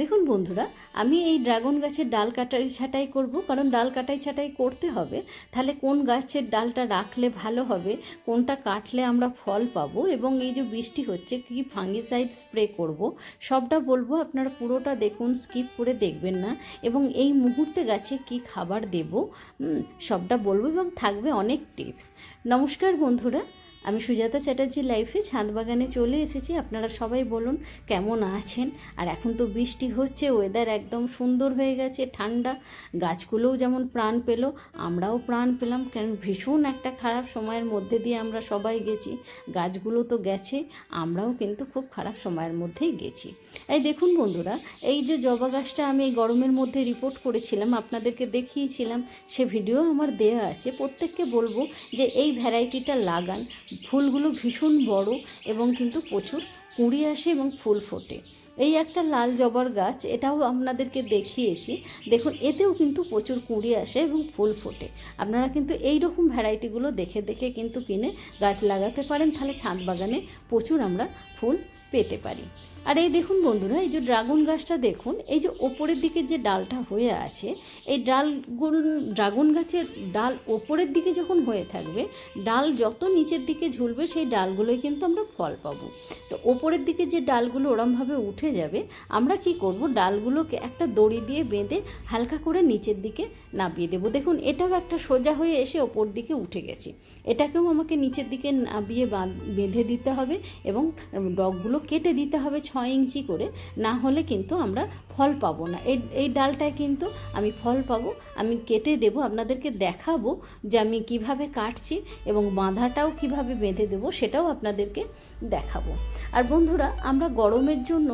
দেখুন বন্ধুরা, আমি এই ড্রাগন গাছের ডাল কাটাই ছাঁটাই করব, কারণ ডাল কাটাই ছাঁটাই করতে হবে। তাহলে কোন গাছের ডালটা রাখলে ভালো হবে, কোনটা কাটলে আমরা ফল পাবো, এবং এই যে বৃষ্টি হচ্ছে, কি ফাঙ্গিসাইড স্প্রে করব, সবটা বলব আপনারা পুরোটা দেখুন, স্কিপ করে দেখবেন না। এবং এই মুহূর্তে গাছে কি খাবার দেব সবটা বলব এবং থাকবে অনেক টিপস। নমস্কার বন্ধুরা আমি সুজাতা চ্যাটার্জি লাইফে ছাদ বাগানে চলে এসেছি। আপনারা সবাই বলুন, কেমন আছেন? আর এখন তো বৃষ্টি হচ্ছে ওয়েদার একদম সুন্দর হয়ে গেছে, ঠান্ডা। গাছগুলোও যেমন প্রাণ পেল, আমরাও প্রাণ পেলাম। কারণ ভীষণ একটা খারাপ সময়ের মধ্যে দিয়ে আমরা সবাই গেছি। গাছগুলো তো গেছে, আমরাও কিন্তু খুব খারাপ সময়ের মধ্যেই গেছি। এই দেখুন বন্ধুরা, এই যে জবা গাছটা আমি এই গরমের মধ্যে রিপোর্ট করেছিলাম, আপনাদেরকে দেখিয়েছিলাম, সে ভিডিও আমার দেওয়া আছে। প্রত্যেককে বলব যে এই ভ্যারাইটিটা লাগান ফুলগুলো ভীষণ বড় এবং কিন্তু প্রচুর কুঁড়ি আসে এবং ফুল ফোটে। এই একটা লাল জবার গাছ, এটাও আপনাদেরকে দেখিয়েছি। দেখুন, এতেও কিন্তু প্রচুর কুঁড়ি আসে এবং ফুল ফোটে। আপনারা কিন্তু এই রকম ভ্যারাইটিগুলো দেখে দেখে কিন্তু কিনে গাছ লাগাতে পারেন। তাহলে ছাদ বাগানে প্রচুর আমরা ফুল পেতে পারি। আর এই দেখুন বন্ধুরা, এই যে ড্রাগন গাছটা দেখুন, এই যে ওপরের দিকে যে ডালটা হয়ে আছে, এই ডালগুলো ড্রাগন গাছের ডাল ওপরের দিকে যখন হয়ে থাকবে, ডাল যত নিচের দিকে ঝুলবে, সেই ডালগুলোই কিন্তু আমরা ফল পাবো। তো ওপরের দিকে যে ডালগুলো ওরমভাবে উঠে যাবে, আমরা কি করব, ডালগুলোকে একটা দড়ি দিয়ে বেঁধে হালকা করে নিচের দিকে নামিয়ে দেবো। দেখুন, এটাও একটা সোজা হয়ে এসে ওপর দিকে উঠে গেছে। এটাকেও আমাকে নিচের দিকে বাঁধ- বেঁধে দিতে হবে এবং ডগগুলো কেটে দিতে হবে ছয় ইঞ্চি করে, না হলে কিন্তু আমরা ফল পাবো না। এই এই ডালটায় কিন্তু আমি ফল পাবো, আমি কেটে দেব, আপনাদেরকে দেখাবো যে আমি কীভাবে কাটছি এবং বাঁধাটাও কীভাবে বেঁধে দেবো সেটাও আপনাদেরকে দেখাবো। আর বন্ধুরা, আমরা গরমের জন্য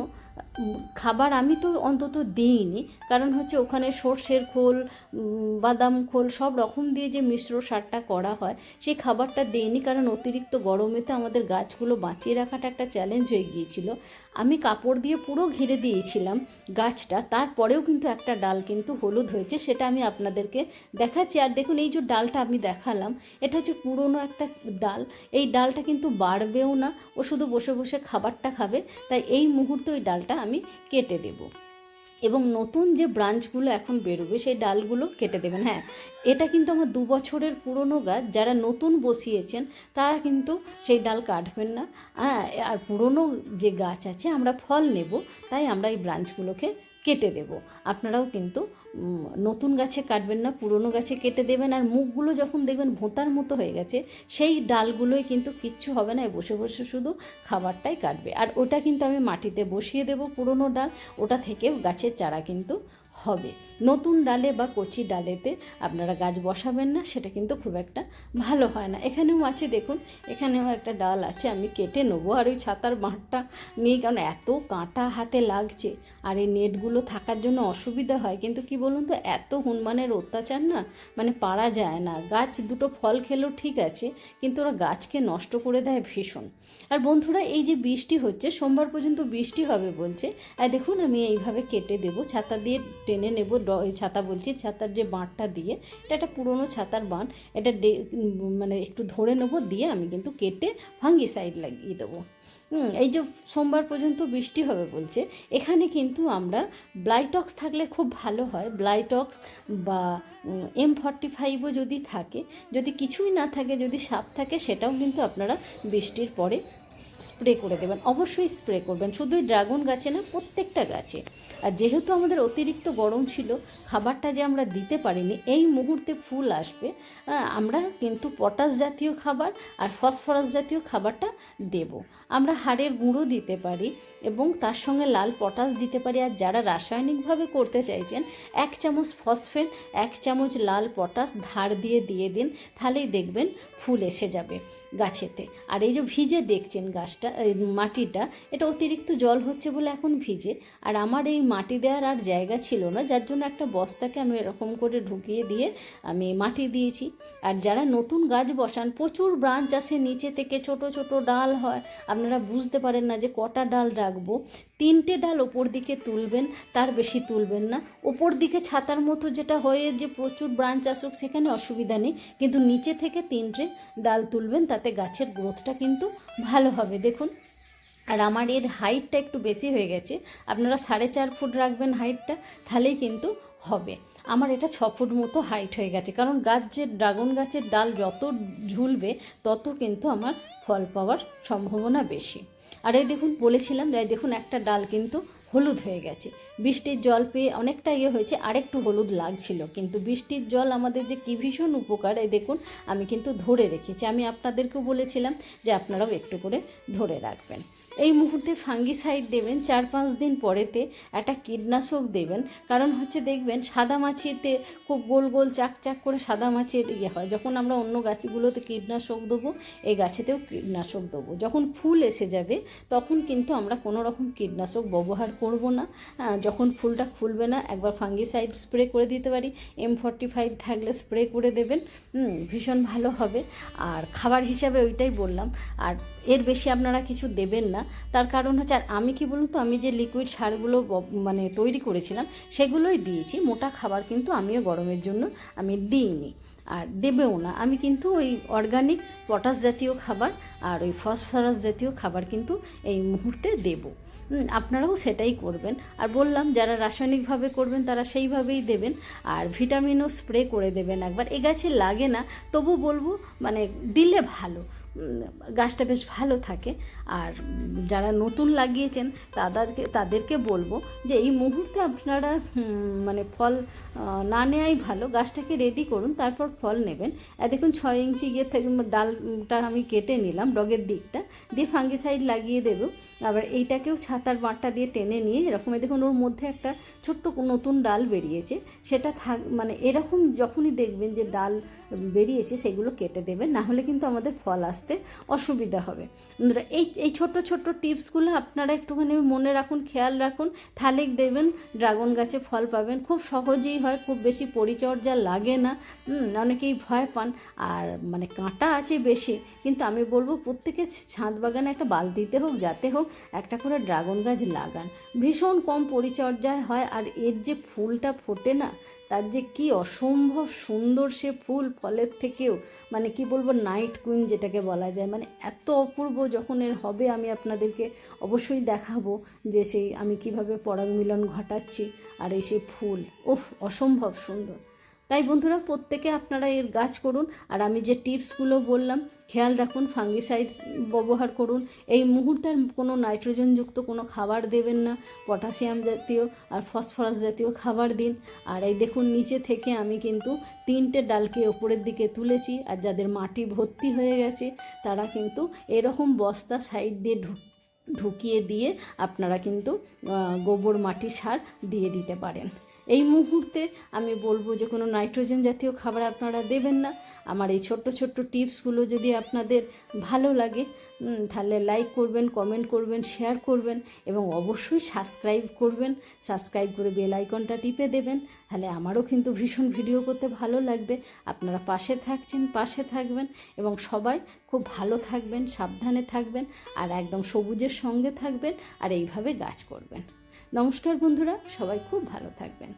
খাবার আমি তো অন্তত দিইনি। কারণ হচ্ছে ওখানে সর্ষের খোল বাদাম খোল, সব রকম দিয়ে যে মিশ্র সারটা করা হয়, সেই খাবারটা দিইনি। কারণ অতিরিক্ত গরমেতে আমাদের গাছগুলো বাঁচিয়ে রাখাটা একটা চ্যালেঞ্জ হয়ে গিয়েছিল। আমি কাপড় দিয়ে পুরো ঘিরে দিয়েছিলাম গাছটা, তারপরেও কিন্তু একটা ডাল কিন্তু হলুদ হয়েছে, সেটা আমি আপনাদেরকে দেখাচ্ছি। আর দেখুন, এই যে ডালটা আমি দেখালাম, এটা হচ্ছে পুরনো একটা ডাল। এই ডালটা কিন্তু বাড়বেও না, ও শুধু বসে বসে খাবারটা খাবে। তাই এই মুহূর্তে ওই ডালটা আমি কেটে দেবো। এবং নতুন যে ব্রাঞ্চগুলো এখন বেরোবে, সেই ডালগুলো কেটে দেবেন। হ্যাঁ এটা কিন্তু আমার দু বছরের পুরনো গাছ। যারা নতুন বসিয়েছেন, তারা কিন্তু সেই ডাল কাটবেন না। হ্যাঁ আর পুরনো যে গাছ আছে, আমরা ফল নেব, তাই আমরা এই ব্রাঞ্চগুলোকে কেটে দেব। আপনারাও কিন্তু নতুন গাছে কাটবেন না, পুরনো গাছে কেটে দেবেন, আর মুখগুলো যখন দেখবেন ভোঁতার মতো হয়ে গেছে, সেই ডালগুলোই কিন্তু কিচ্ছু হবে না বসে বসে শুধু খাবারটাই কাটবে। আর ওটা কিন্তু আমি মাটিতে বসিয়ে দেব পুরনো ডাল, ওটা থেকেও গাছের চারা কিন্তু হবে। নতুন ডালে বা কচি ডালেতে আপনারা গাছ বসাবেন না, সেটা কিন্তু খুব একটা ভালো হয় না। এখানেও আছে, দেখুন, এখানেও একটা ডাল আছে, আমি কেটে নেব। আর ওই ছাতার বাঁটটা নিয়ে কারণ এত কাঁটা হাতে লাগছে। আর এই নেটগুলো থাকার জন্য অসুবিধা হয়। কিন্তু কি বলুন তো, এত হনুমানের অত্যাচার না মানে পারা যায় না। গাছ, দুটো ফল খেলেও ঠিক আছে, কিন্তু ওরা গাছকে নষ্ট করে দেয় ভীষণ। আর বন্ধুরা, এই যে বৃষ্টি হচ্ছে, সোমবার পর্যন্ত বৃষ্টি হবে বলছে। আর দেখুন, আমি এইভাবে কেটে দেব, ছাতা দিয়ে টেনে নেব এই ছাতা বলছি, ছাতার যে বাঁটটা দিয়ে, এটা একটা পুরনো ছাতার বাঁট এটা মানে একটু ধরে নেব, দিয়ে আমি কিন্তু কেটে ভাঙ্গি সাইড লাগিয়ে দেবো। এই যে সোমবার পর্যন্ত বৃষ্টি হবে বলছে, এখানে কিন্তু আমরা ব্লাইটক্স থাকলে খুব ভালো হয়। ব্লাইটক্স বা এম ফর্টি ফাইভও যদি থাকে, যদি কিছুই না থাকে, যদি সাপ থাকে, সেটাও কিন্তু আপনারা বৃষ্টির পরে স্প্রে করে দেবেন, অবশ্যই স্প্রে করবেন। শুধু ড্রাগন গাছে না, প্রত্যেকটা গাছে। আর যেহেতু আমাদের অতিরিক্ত গরম ছিল, খাবারটা যে আমরা দিতে পারিনি, এই মুহূর্তে ফুল আসবে। আমরা কিন্তু পটাশ জাতীয় খাবার আর ফসফরাস জাতীয় খাবারটা দেব। আমরা হাড়ের গুঁড়ো দিতে পারি এবং তার সঙ্গে লাল পটাশ দিতে পারি। আর যারা রাসায়নিকভাবে করতে চাইছেন, এক চামচ ফসফেট, এক চামচ লাল পটাশ ধার দিয়ে দিয়ে দিন, তাহলেই দেখবেন ফুল এসে যাবে গাছেতে। আর এই যে ভিজে দেখছেন গাছটা এই মাটিটা, এটা অতিরিক্ত জল হচ্ছে বলে এখন ভিজে। আর আমার এই মাটি দেওয়ার আর জায়গা ছিল না, যার জন্য একটা বস্তাকে আমি এরকম করে ঢুকিয়ে দিয়ে আমি মাটি দিয়েছি। আর যারা নতুন গাছ বসান, প্রচুর ব্রাঞ্চ আসে নিচে থেকে ছোট ছোট ডাল হয়। আপনারা বুঝতে পারেন না যে কটা ডাল রাখব। তিনটে ডাল ওপর দিকে তুলবেন, তার বেশি তুলবেন না। ওপর দিকে ছাতার মতো যেটা হয়ে যে প্রচুর ব্রাঞ্চ আসুক, সেখানে অসুবিধা নেই। কিন্তু নিচে থেকে তিনটে ডাল তুলবেন, তাতে গাছের গ্রোথটা কিন্তু ভালো হবে। দেখুন, আর আমার এর হাইটটা একটু বেশি হয়ে গেছে। আপনারা সাড়ে চার ফুট রাখবেন হাইটটা তাহলেই কিন্তু হবে। আমার এটা ছ ফুট মতো হাইট হয়ে গেছে, কারণ গাছ যে ড্রাগন গাছের ডাল যত ঝুলবে, তত কিন্তু আমার ফল পাওয়ার সম্ভাবনা বেশি। আর এই দেখুন, বলেছিলাম যে দেখুন একটা ডাল কিন্তু হলুদ হয়ে গেছে। বৃষ্টির জল পেয়ে অনেকটা ইয়ে হয়েছে, আরেকটু হলুদ লাগছিল। কিন্তু বৃষ্টির জল আমাদের যে কী ভীষণ উপকার, এই দেখুন, আমি কিন্তু ধরে রেখেছি। আমি আপনাদেরকেও বলেছিলাম যে আপনারাও একটু করে ধরে রাখবেন। এই মুহূর্তে ফাঙ্গিসাইড দেবেন, চার পাঁচ দিন পরেতে একটা কীটনাশক দেবেন। কারণ হচ্ছে দেখবেন, সাদা মাছিতে খুব গোল গোল চাক চাক করে সাদা মাছির ইয়ে হয়। যখন আমরা অন্য গাছগুলোতে কীটনাশক দেবো, এই গাছেতেও কীটনাশক দেবো। যখন ফুল এসে যাবে, তখন কিন্তু আমরা কোনো রকম কীটনাশক ব্যবহার করব না। যখন ফুলটা খুলবে না, একবার ফাঙ্গিসাইড স্প্রে করে দিতে পারি। এম ফর্টি ফাইভ থাকলে স্প্রে করে দেবেন। ভীষণ ভালো হবে। আর খাবার হিসাবে ওইটাই বললাম। আর এর বেশি আপনারা কিছু দেবেন না। তার কারণ হচ্ছে, আর আমি কি বলুন তো, আমি যে লিকুইড সারগুলো মানে তৈরি করেছিলাম, সেগুলোই দিয়েছি। মোটা খাবার কিন্তু আমিও গরমের জন্য আমি দিইনি। আর দেবেও না। আমি কিন্তু ওই অর্গানিক পটাশ জাতীয় খাবার আর ওই ফসফরাস জাতীয় খাবার কিন্তু এই মুহূর্তে দেব। আপনারাও সেটাই করবেন। আর বললাম, যারা রাসায়নিকভাবে করবেন তারা সেইভাবেই দেবেন। আর ভিটামিনও স্প্রে করে দেবেন একবার। এ গাছে লাগে না, তবু বলব মানে দিলে ভালো। গাছটা বেশ ভালো থাকে। আর যারা নতুন লাগিয়েছেন, তাদেরকে তাদেরকে বলব যে এই মুহূর্তে আপনারা মানে ফল না নেওয়াই ভালো। গাছটাকে রেডি করুন, তারপর ফল নেবেন। দেখুন, ছয় ইঞ্চি ইয়ে থেকে ডালটা আমি কেটে নিলাম ডগের দিকটা। দিয়ে ফাঙ্গিসাইড লাগিয়ে দেবো। আবার এইটাকেও ছাতার বাঁটটা দিয়ে টেনে নিয়ে, এরকম এই দেখুন, ওর মধ্যে একটা ছোট্ট নতুন ডাল বেরিয়েছে। সেটা থাক মানে এরকম যখনই দেখবেন যে ডাল বেরিয়েছে, সেগুলো কেটে দেবেন। না হলে কিন্তু আমাদের ফল আসতে অসুবিধা হবে। বন্ধুরা, এই এই ছোট্ট ছোট্ট টিপসগুলো আপনারা একটুখানি মনে রাখুন খেয়াল রাখুন। তাহলে দেবেন ড্রাগন গাছে ফল পাবেন। খুব সহজেই হয় খুব বেশি পরিচর্যা লাগে না। অনেকেই ভয় পান। আর মানে কাঁটা আছে বেশি কিন্তু আমি বলব প্রত্যেকে ছাদ বাগানে একটা বালতিতে হোক যাতে হোক একটা করে ড্রাগন গাছ লাগান। ভীষণ কম পরিচর্যায় হয় আর এর যে ফুলটা ফোটে না তার যে কি অসম্ভব সুন্দর সে ফুল ফলের থেকেও মানে কি বলব নাইট কুইন যেটাকে বলা যায়। মানে এত অপূর্ব যখন এর হবে আমি আপনাদেরকে অবশ্যই দেখাবো যে সেই আমি কীভাবে পরাগ মিলন ঘটাচ্ছি আর এই সেই ফুল। ওহ অসম্ভব সুন্দর। তাই বন্ধুরা প্রত্যেকে আপনারা এর গাছ করুন। আর আমি যে টিপসগুলো বললাম, খেয়াল রাখুন ফাঙ্গিসাইডস ব্যবহার করুন। এই মুহূর্তে কোনো নাইট্রোজেনযুক্ত কোনো খাবার দেবেন না পটাশিয়াম জাতীয় আর ফসফরাস জাতীয় খাবার দিন। আর এই দেখুন, নিচে থেকে আমি কিন্তু তিনটে ডালকে ওপরের দিকে তুলেছি, আর যাদের মাটি ভর্তি হয়ে গেছে, তারা কিন্তু এরকম বস্তা সাইড দিয়ে ঢুক, ঢুকিয়ে দিয়ে আপনারা কিন্তু গোবর মাটি সার দিয়ে দিতে পারেন। এই মুহূর্তে আমি বলব যে কোনো নাইট্রোজেন জাতীয় খাবার আপনারা দেবেন না। আমার এই ছোট্ট ছোট্ট টিপসগুলো যদি আপনাদের ভালো লাগে তাহলে লাইক করবেন, কমেন্ট করবেন, শেয়ার করবেন এবং অবশ্যই সাবস্ক্রাইব করবেন। সাবস্ক্রাইব করে বেল আইকনটা টিপে দেবেন, তাহলে আমারও কিন্তু ভীষণ ভিডিও করতে ভালো লাগবে। আপনারা পাশে থাকছেন, পাশে থাকবেন এবং সবাই খুব ভালো থাকবেন, সাবধানে থাকবেন আর একদম সবুজের সঙ্গে থাকবেন আর এইভাবে গাছ করবেন। নমস্কার বন্ধুরা, সবাই খুব ভালো থাকবেন।